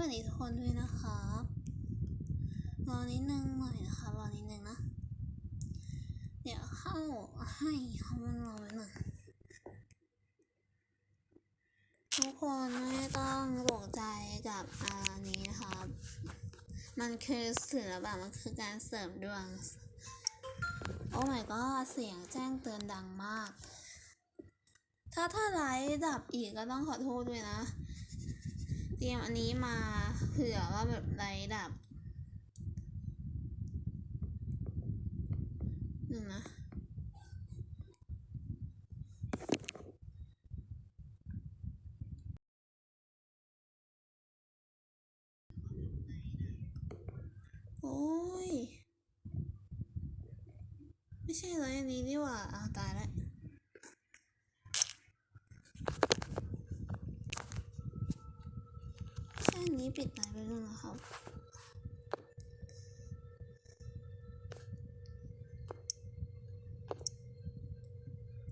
วัสดีทุกคนด้วยนะครับรอนิดนึงหน่อยนะคะรอนิดนึงนะ เดี๋ยวเข้าให้เขามันรอไว้หน่อยทุกคนไม่ต้องตกใจกับอันนี้นะครับ มันคือศิลปะมันคือการเสริมดวง โอ้ my god เสียงแจ้งเตือนดังมาก ถ้าถ้าไลฟ์ดับอีกก็ต้องขอโทษด้วยนะ รียมอันนี้มาเผื่อว่าแบบไลฟ์ดับหนึ่งนะโอ้ย ไม่ใช่เลยอันนี้นี่หว่าอ้าวตายแล้ว ใช่อันนี้